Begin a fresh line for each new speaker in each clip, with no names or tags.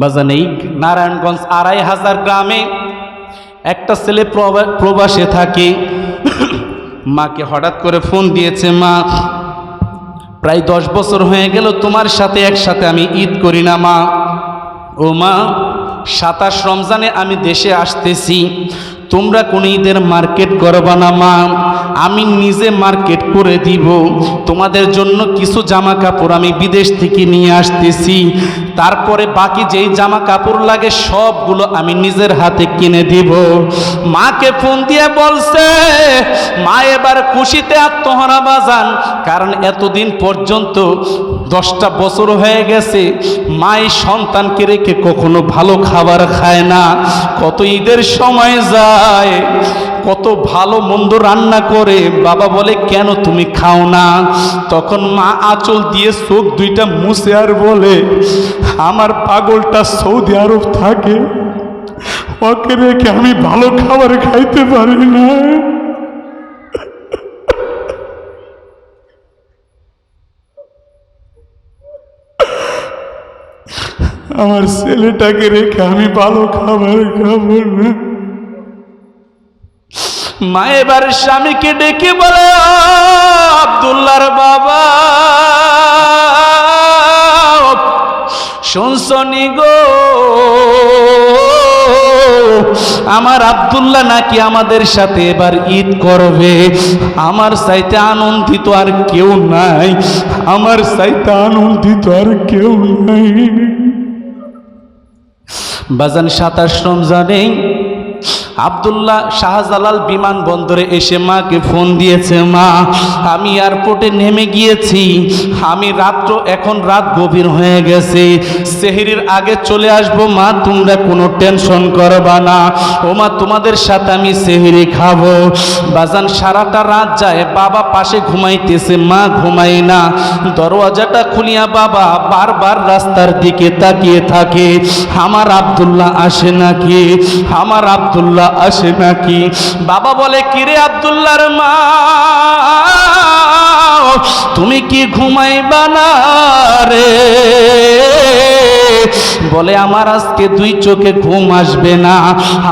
বাজান এই নারায়ণগঞ্জ আড়াই হাজার গ্রামে একটা ছেলে প্রবা- প্রবাসে থাকে। মাকে হঠাৎ করে ফোন দিয়েছে, মা, প্রায় দশ বছর হয়ে গেল, তোমার সাথে একসাথে আমি ঈদ করি না, মা। ও মা, সাতাশ রমজানে আমি দেশে আসতেছি। তোমরা কোন ঈদের মার্কেট করবা না, মা। আমি নিজে মার্কেট করে দিব। তোমাদের জন্য কিছু জামা কাপড় আমি বিদেশ থেকে নিয়ে আসতেছি। তারপরে বাকি যেই জামা কাপড় লাগে সবগুলো আমি নিজের হাতে কিনে দিব। মাকে ফোন দিয়ে বলছে, মা, এবার খুশিতে আত্মহারা বাজান, কারণ এতদিন পর্যন্ত দশটা বছর হয়ে গেছে, মা এই সন্তানকে রেখে কখনো ভালো খাবার খায় না। কত ঈদের সময় যায় কত ভালো মন্দ রান্না করে। বাবা বলে, কেন তুমি খাও না? তখন মা আঁচল দিয়ে চোখ দুইটা মুছে আর বলে, আমার পাগলটা সৌদি আরব থাকে। ওকে রেখে আমি ভালো খাবার খাইতে পারি না। আমার ছেলেটাকে রেখে আমি ভালো খাবার খাব না। মা এবার স্বামীকে ডেকে বলে আবদুল্লার বাবা শুনছনি গো? আমার আব্দুল্লাহ নাকি আমাদের সাথে এবার ঈদ করবে। আমার সাইতে আনন্দিত আর কেউ নাই। আমার সাইতে আনন্দিত আর কেউ নাই। বাজান সাতাশ রমজানে আবদুল্লাহ শাহজালাল বিমানবন্দরে এসে মাকে ফোন দিয়েছে, মা, আমি এয়ারপোর্টে নেমে গিয়েছি। আমি রাত্র, এখন রাত গভীর হয়ে গেছে। সেহরির আগে চলে আসব, মা, তোমরা কোনো টেনশন করবা না। ও মা, তোমাদের সাথে আমি সেহরি খাব। বাজান, সারাটা রাত যায়, বাবা পাশে ঘুমাইতেছে, মা ঘুমাই না। দরওয়াজাটা খুলিয়া বাবা বারবার রাস্তার দিকে তাকিয়ে থাকে। আমার আব্দুল্লাহ আসে নাকি? আমার আব্দুল্লাহ আসে নাকি? বাবা বলে কিরে আবদুল্লার মা? তুমি কি ঘুমাইবা না রে? বলে, আমার আজকে দুই চোখে ঘুম আসবে না।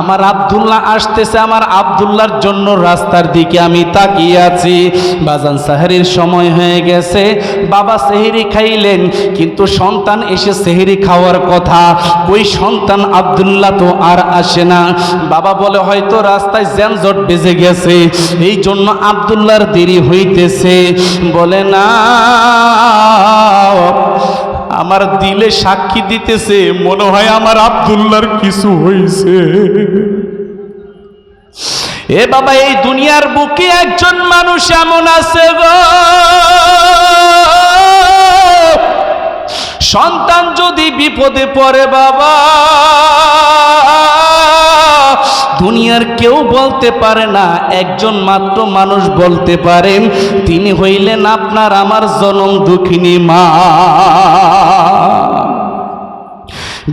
আমার আব্দুল্লাহ আসতেছে, আমার আবদুল্লার জন্য রাস্তার দিকে আমি তাকিয়ে আছি। বাজান সাহারির সময় হয়ে গেছে। বাবা সেহেরি খাইলেন, কিন্তু সন্তান এসে সেহেরি খাওয়ার কথা। ওই সন্তান আব্দুল্লাহ তো আর আসে না। বাবা বলে, হয়তো রাস্তায় জ্যানজট বেজে গেছে। এই জন্য আব্দুল্লাহর দেরি হইতেছে। বলে, না, আমার দিলে সাক্ষী দিতেছে, মনে হয় আমার আব্দুল্লাহর কিছু হইছে। এ বাবা, এই দুনিয়ার বুকে একজন মানুষ এমন আছে গো। সন্তান যদি বিপদে পড়ে বাবা দুনিয়ার কেউ বলতে পারে না, একজন মাত্র মানুষ বলতে পারেন তিনি হইলেন আপনার আমার জনম দুঃখিনী মা।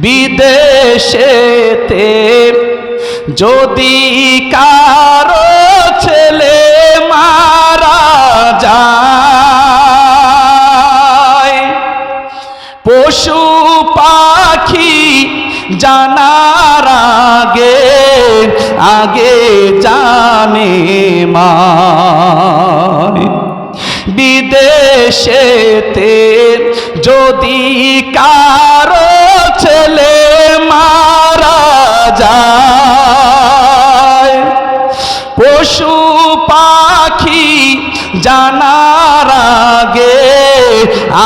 বিদেশেতে যদি কারও ছেলে মারা যায়, পশু পাখি জানার আগে আগে জানে মায় বিদেশেতে যদি কারও ছেলে মারা যায়, পশু পাখি জানার আগে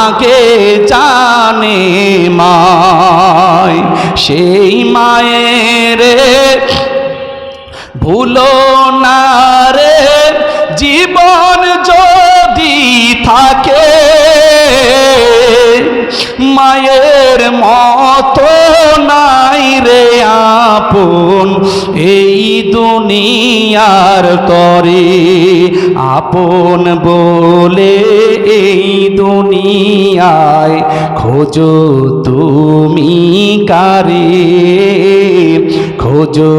আগে জানে মায়। সেই মায়ের ভুলো না রে, জীবন যদি থাকে, মায়ের মতো নাই রে আপন, এই দুনিয়ার তরে আপন বলে এই দুনিয়ায় খোঁজো তুমি কারে, খোঁজো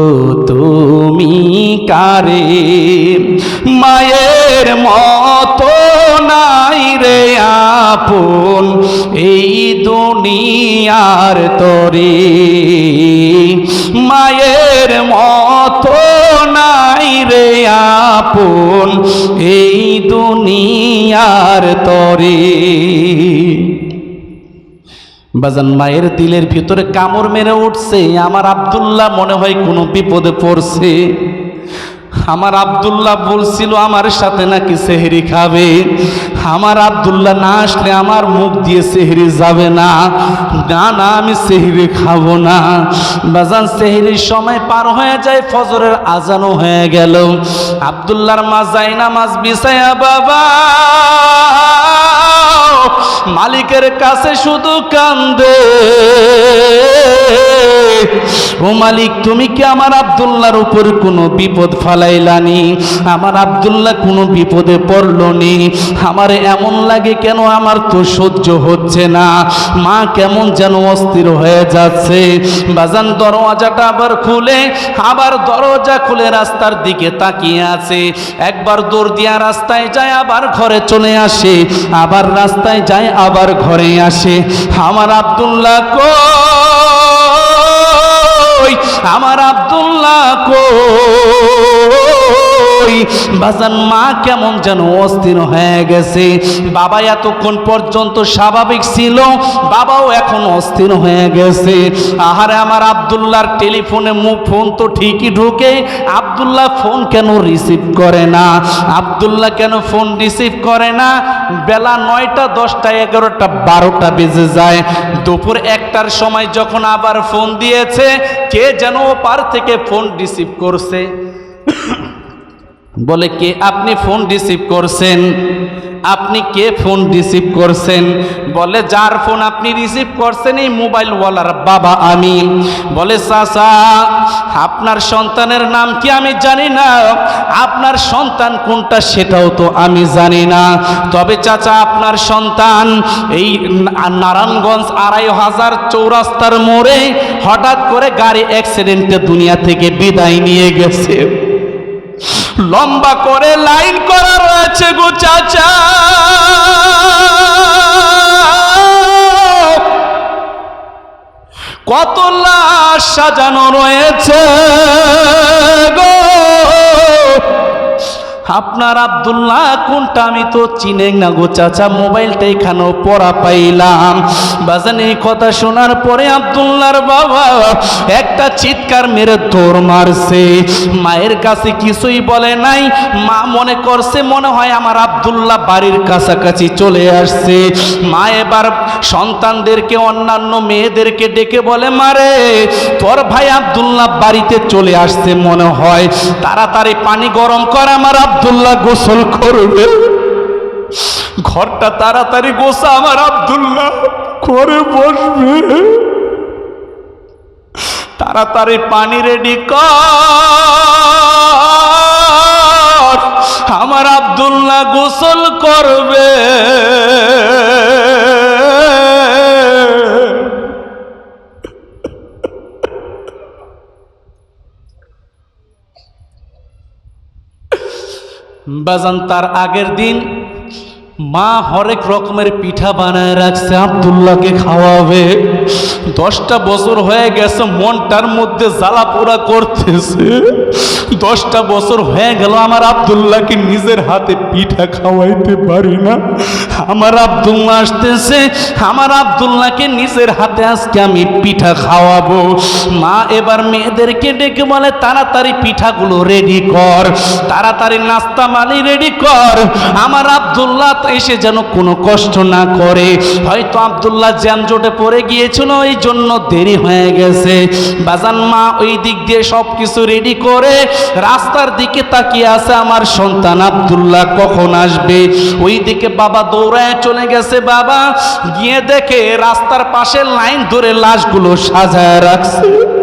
তুমি কারে মায়ের মতো নাই রে আপন, এই দুনিয়ার তরে। মায়ের মতো নাই রে আপন, এই দুনিয়ার তরে। বাজান, মায়ের দিলের ভিতরে কামড় মেরে উঠছে, আমার আব্দুল্লাহ মনে হয় কোনো বিপদে পড়ছে। আমার আবদুল্লাহ বলছিল, আমার সাথে নাকি সেহেরি খাবে? আমার আবদুল্লাহ না আসলে আমার মুখ দিয়ে সেহেরি যাবে না। না না, আমি সেহেরি খাব না। বাজান, সেহেরির সময় পার হয়ে যায়, ফজরের আজানও হয়ে গেল। আব্দুল্লাহর মা যায় না মাছ বিছায়া, বাবা! মালিকের কাছে শুধু কান্দে। ও মালিক, তুমি কি আমার আব্দুল্লাহর উপর কোনো বিপদ ফালাইলানি? আমার আব্দুল্লাহ কোনো বিপদে পড়লনি। আমার এমন লাগে কেন আমার তো সহ্য হচ্ছে না। মা কেমন যেন অস্থির হয়ে যাচ্ছে। বাজান দরওয়াজাটা আবার খুলে, আবার দরজা খুলে রাস্তার দিকে তাকিয়ে আছে। একবার দৌড় দিয়া রাস্তায় যায়, আবার ঘরে চলে আসে। আবার রাস্তায় যায় আবার ঘরে আসে। আমার আবদুল্লাহ কই? আমার আবদুল্লাহ কই? বাজান, মা কেমন যেন অস্থির হয়ে গেছে। বাবা এতক্ষণ পর্যন্ত স্বাভাবিক ছিল, বাবাও এখন অস্থির হয়ে গেছে। আহারে, আমার আব্দুল্লাহর টেলিফোনে মুখ ফোন তো ঠিকই ঢুকে, আবদুল্লাহ ফোন কেন রিসিভ করে না? আবদুল্লাহ কেন ফোন রিসিভ করে না? বেলা নয়টা, দশটা, এগারোটা, বারোটা বেজে যায়। দুপুর একটার সময় যখন আবার ফোন দিয়েছে, কে যেন পার থেকে ফোন রিসিভ করছে। বলে কে আপনি ফোন রিসিভ করছেন? আপনি কে ফোন রিসিভ করছেন? বলে, যার ফোন আপনি রিসিভ করছেন এই মোবাইলওয়ালার বাবা আমি। বলে, চাচা, আপনার সন্তানের নাম কি আমি জানি না? আপনার সন্তান কোনটা সেটাও তো আমি জানি না। তবে, চাচা, আপনার সন্তান এই নারায়ণগঞ্জ আড়াই হাজার চৌরাস্তার মোড়ে হঠাৎ করে গাড়ি অ্যাক্সিডেন্টে দুনিয়া থেকে বিদায় নিয়ে গেছে। লম্বা করে লাইন করা রয়েছে গো চাচা। কত লাশ সাজানো রয়েছে গো। আপনার আব্দুল্লাহ, কোনটা আমি তো চিনে না গো চাচা, মোবাইলটা এখানেও পড়া পাইলাম। বাজান, এই কথা শোনার পরে আব্দুল্লাহর বাবা একটা চিৎকার মেরে দৌড় মারছে। মায়ের কাছে কিছুই বলে নাই, মা মনে করছে মনে হয় আমার আব্দুল্লাহ বাড়ির কাছাকাছি চলে আসছে। মা এবার সন্তানদেরকে, অন্যান্য মেয়েদেরকে ডেকে বলে মারে তোর ভাই আব্দুল্লাহ বাড়িতে চলে আসছে মনে হয়। তাড়াতাড়ি পানি গরম কর আমার আব্দুল্লাহ গোসল করবে। ঘরটা তাড়াতাড়ি গোসা আমার আবদুল্লাহ করে বসবে। তাড়াতাড়ি পানি রেডি কর। আমার আবদুল্লাহ গোসল করবে। বাজান তার আগের দিন মা হরেক রকমের পিঠা বানায় রাখছে, আবদুল্লাহকে খাওয়াবে। দশটা বছর হয়ে গেছে, মনটার মধ্যে জ্বালা পোড়া করতেছে। দশটা বছর হয়ে গেল, আমার আবদুল্লাহকে নিজের হাতে পিঠা খাওয়াইতে পারি না। আমার আবদুল্লাহ আসতেছে, আমার আবদুল্লাহকে নিজের হাতে আজকে আমি পিঠা খাওয়াবো। মা এবার মেয়েদেরকে ডেকে বলে, তাড়াতাড়ি পিঠাগুলো রেডি কর, তাড়াতাড়ি নাস্তা মানি রেডি কর। আমার আবদুল্লাহ এসে যেন কোনো কষ্ট না করে। হয়তো আবদুল্লাহ জ্যামজোটে পড়ে গিয়েছিল ওই জন্য দেরি হয়ে গেছে। বাজান মা ওই দিক দিয়ে সব কিছু রেডি করে রাস্তার দিকে তাকিয়ে আছে আমার সন্তান আবদুল্লাহ, কখন আসবে? ওই দিকে বাবা দৌড়ায় চলে গেছে, বাবা। গিয়ে দেখে রাস্তার পাশে লাইন ধরে লাশগুলো সাজায় রাখছে।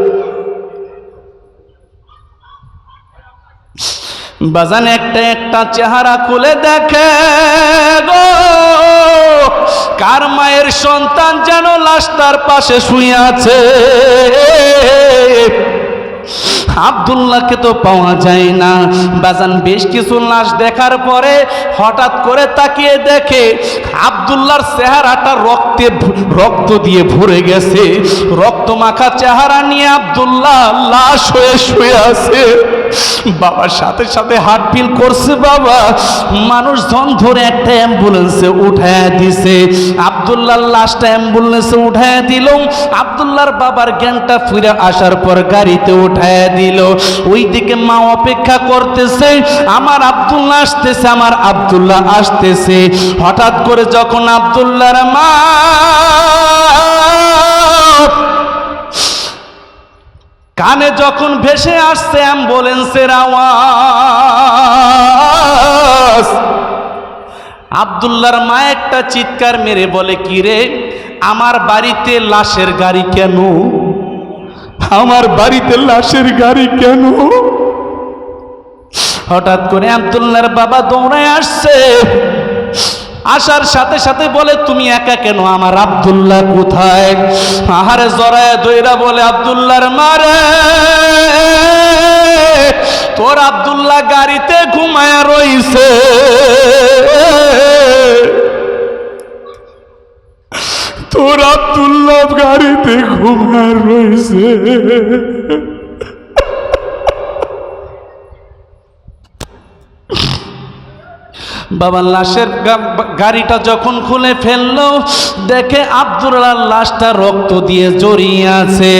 বাজান একটা একটা চেহারা খুলে দেখে গো। কার মায়ের সন্তান যেন লাশ তার পাশে শুয়ে আছে? আবদুল্লাহকে তো পাওয়া যায় না। বাজান বেশ কিছু লাশ দেখার পরে হঠাৎ করে তাকিয়ে দেখে আবদুল্লাহর চেহারাটা রক্তে রক্ত দিয়ে ভরে গেছে। রক্ত মাখা চেহারা নিয়ে আবদুল্লাহ লাশ হয়ে শুয়ে আছে। বাবার সাথে সাথে হার্ট ফিল করছে বাবা। মানুষজন ধরে একটা অ্যাম্বুলেন্সে উঠায় দিছে। আবদুল্লাহর লাশটা অ্যাম্বুলেন্সে উঠায় দিল। আবদুল্লাহর বাবার জ্ঞানটা ফিরে আসার পর গাড়িতে উঠায় দিল। ওইদিকে মা অপেক্ষা করতেছে, আমার আবদুল্লাহ আসতেছে, আমার আবদুল্লাহ আসতেছে। হঠাৎ করে যখন আবদুল্লাহর মা কানে যখন ভেসে আসছে অ্যাম্বুলেন্সের আওয়াজ, আবদুল্লাহর মা একটা চিৎকার মেরে বলে, কি রে, আমার বাড়িতে লাশের গাড়ি কেন? আমার বাড়িতে লাশের গাড়ি কেন? হঠাৎ করে আবদুল্লার বাবা দৌড়ায় আসছে। আসার সাথে সাথে বলে, তুমি একা কেন? আমার আবদুল্লাহ কোথায়? আহারে জরায় দইরা বলে, আবদুল্লাহর মারে, তোর আবদুল্লাহ গাড়িতে ঘুমায়া রইছে। তোর আবদুল্লাহ গাড়িতে ঘুমায় রইছে। বাবার লাশের গাড়িটা যখন খুলে ফেলল, দেখে আবদুল্লাহর লাশটা রক্ত দিয়ে জড়িয়ে আছে।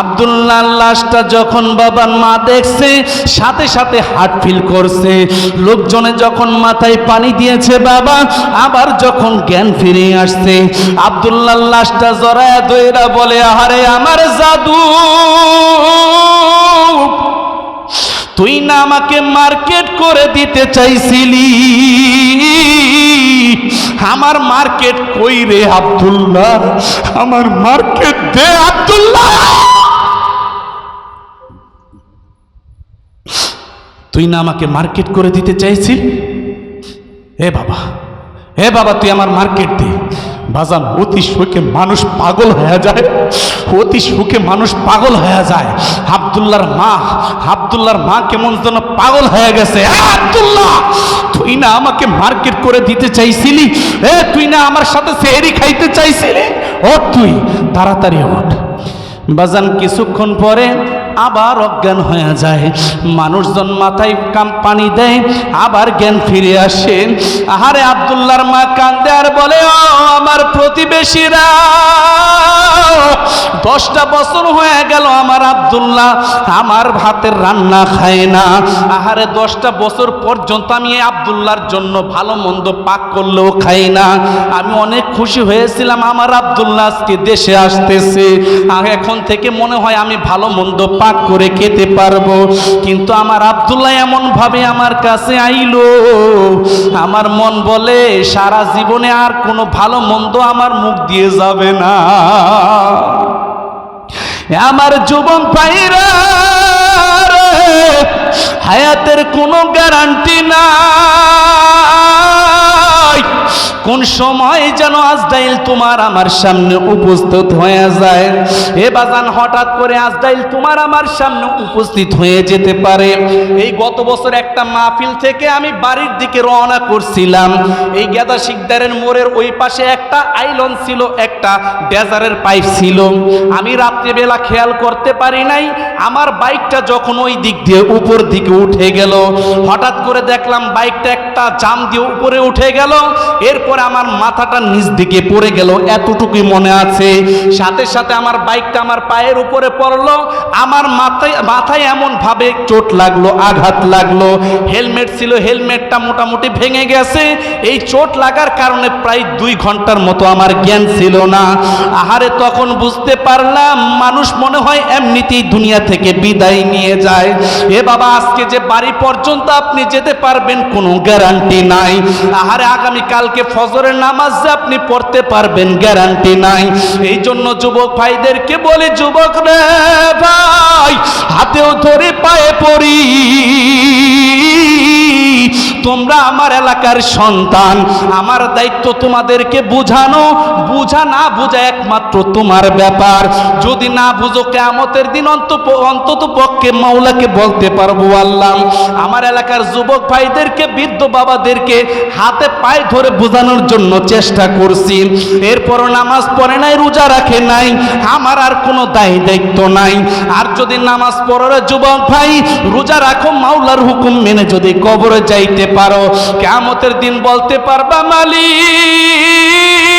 আবদুল্লাহর লাশটা যখন বাবার মা দেখছে, সাথে সাথে হার্ট ফিল করছে। লোকজনে যখন মাথায় পানি দিয়েছে বাবা, আবার যখন জ্ঞান ফিরে আসছে, আবদুল্লাহর লাশটা জড়ায় দইরা বলে, আহারে আমার জাদু তুই না আমাকে মার্কেট করে দিতে চাইছিলি। আমার মার্কেট কই রে আব্দুল্লাহ? আমার মার্কেট দে আব্দুল্লাহ। তুই না আমাকে মার্কেট করে দিতে চাইছিস হে বাবা হে বাবা, তুই আমার মার্কেট দে। বাজান, অতি সুখে মানুষ পাগল হয়ে যায়। অতি সুখে মানুষ পাগল হয়ে যায়। আবদুল্লাহর মা আবদুল্লাহর মা কেমন যেন পাগল হয়ে গেছে। আব্দুল্লাহ, তুই না আমাকে মার্কেট করে দিতে চাইছিলি? এ, তুই না আমার সাথে সেহরি খাইতে চাইছিলি? ও তুই, তাড়াতাড়ি ওঠ। বাজান, কিছুক্ষণ পরে আবার অজ্ঞান হয়ে যায়। মানুষজন মাথায় কাম পানি দেয়, আবার জ্ঞান ফিরে আসে। আহারে আবদুল্লাহর মা কান্দে আর বলে, ও আমার প্রতিবেশীরা। দশটা বছর হয়ে গেল আমার আবদুল্লাহ আমার ভাতের রান্না খায় না। আহারে, দশটা বছর পর্যন্ত আমি এই আবদুল্লাহর জন্য ভালো মন্দ পাক করলেও খাই না। আমি অনেক খুশি হয়েছিলাম আমার আবদুল্লাহ আজকে দেশে আসতেছে। এখন থেকে মনে হয় আমি ভালো মন্দ পাক করে খেতে পারব। কিন্তু আমার আবদুল্লাহ এমন ভাবে আমার কাছে আইলো। আমার মন বলে, সারা জীবনে আর কোনো ভালো মন্দ আমার মুখ দিয়ে যাবে না। আমার যুবন পাইরা হায়াতের কোনো গ্যারান্টি নাই। কোন সময় যেন আজদাইল তোমার আমার সামনে উপস্থিত হয়ে যায়? এ বাজান, হঠাৎ করে আজদাইল তোমার আমার সামনে উপস্থিত হয়ে যেতে পারে। এই গত বছর একটা মাহফিল থেকে আমি বাড়ির দিকে রওনা করছিলাম। এই গেদা শিকদারের মোড়ের ওই পাশে একটা আইলন ছিল, একটা ডেজারের পাইপ ছিল। আমি রাত্রিবেলা খেয়াল করতে পারি নাই, আমার বাইকটা যখন ওই দিক দিয়ে উপর দিকে উঠে গেল। হঠাৎ করে দেখলাম বাইকটা একটা জাম দিয়ে উপরে উঠে গেল। এরপর আমার মাথাটা নিচ দিকে পড়ে গেল। এতটুকুই মনে আছে। সাথে সাথে আমার বাইকটা আমার পায়ের উপরে পড়ল। আমার মাথায় মাথায় এমন ভাবে চোট লাগল, আঘাত লাগল। হেলমেট ছিল, হেলমেটটা মোটামুটি ভেঙে গেছে। এই চোট লাগার কারণে প্রায় দুই ঘণ্টার মতো আমার জ্ঞান ছিল না। আহারে, তখন বুঝতে পারলাম, মানুষ মনে হয় এমনিতেই দুনিয়া থেকে বিদায় নিয়ে যায়। এ বাবা, আজকে যে বাড়ি পর্যন্ত আপনি যেতে পারবেন, কোনো গ্যারান্টি নাই। আহারে আগামী কালকে ফজরের নামাজ যে আপনি পড়তে পারবেন, গ্যারান্টি নাই। এই জন্য যুবক ভাইদেরকে বলি, যুবক রে ভাই, হাতেও ধরে পায়ে পড়ি। তোমরা আমার এলাকার সন্তান। আমার দায়িত্ব তোমাদেরকে বোঝানো। বুঝা না বুঝা একমাত্র তোমার ব্যাপার। যদি না বুঝো কেমতের দিন অন্ত অন্তত পক্ষে মাওলাকে বলতে পারব, আল্লাহ। আমার এলাকার যুবক ভাইদেরকে, বৃদ্ধ বাবাদেরকে হাতে পায়ে ধরে বোঝানোর জন্য চেষ্টা করছি। এরপরও নামাজ পড়ে নাই, রোজা রাখে নাই। আমার আর কোনো দায় দায়িত্ব নাই। আর যদি নামাজ পড়ার যুবক ভাই রোজা রাখো, মাওলার হুকুম মেনে যদি কবরে যাইতে পারো কেমতের দিন বলতে পারবা মালিক।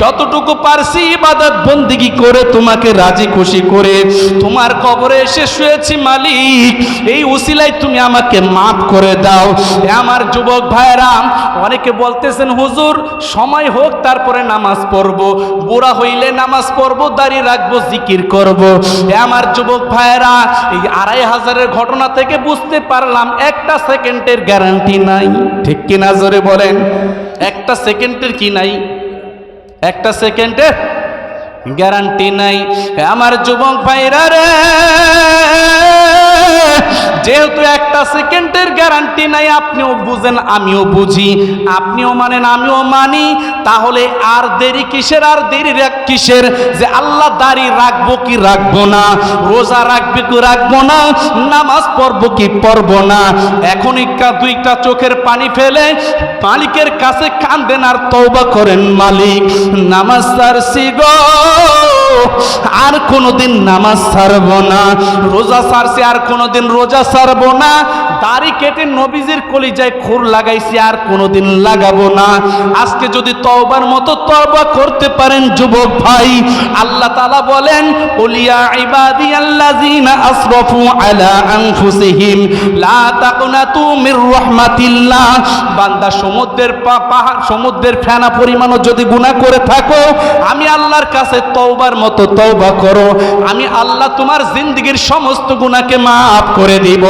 যতটুকু পারছি ইবাদত বন্দিগি করে তোমাকে রাজি খুশি করে। তোমার কবরে এসে শুয়েছি মালিক। এই উসিলাই তুমি আমাকে মাফ করে দাও। আমার যুবক ভাইরা অনেকে বলতেছেন, হুজুর, সময় হোক, তারপরে নামাজ পড়ব। বুড়া হইলে নামাজ পড়ব দাঁড়িয়ে রাখব, জিকির করব। আমার যুবক ভাইরা এই আড়াই হাজারের ঘটনা থেকে বুঝতে পারলাম, একটা সেকেন্ডের গ্যারান্টি নাই। ঠিক কিনা জোরে বলেন? একটা সেকেন্ডের কি নাই? একটা সেকেন্ডে গ্যারান্টি নাই। আমার যুবক ভাইরা রে। যেহেতু একটা সেকেন্ডের গ্যারান্টি নাই, আপনিও বুঝেন, আমিও বুঝি। আপনিও মানেন, আমিও মানি। তাহলে আর দেরি কিসের, আর দেরি কিসের? যে আল্লাহ দাড়ি রাখব কি রাখব না? রোজা রাখবে কি রাখব না? নামাজ পড়ব কি পড়ব না? এখন একটা, দুইটা চোখের পানি ফেলে মালিকের কাছে কান্দেন আর তওবা করেন মালিক। নামাজ সারছি গো। আর কোনোদিন নামাজ ছাড়ব না রোজা ছাড়ছি আর কোনোদিন রোজা ছাড়ব না দাড়ি কেটে নবীজির কলিজায় খুর লাগাইছি, আর কোনোদিন লাগাবো না। আজকে যদি তওবার মতো তওবা করতে পারেন যুবক ভাই, আল্লাহ তাআলা বলেন ওলিয়া ইবাদি আল্লাযিনা আসরাফু আলা আনফুসিহিম, লা তাকনাতু মির রাহমাতিল্লাহ। বান্দা সমুদ্রের পাহাড়, সমুদ্রের ফেনা পরিমাণও যদি গুনাহ করে থাকো, আমি আল্লাহর কাছে তওবার মতো তওবা করো। আমি আল্লাহ তোমার জিন্দগির সমস্ত গুনাহকে মাফ করে দিব।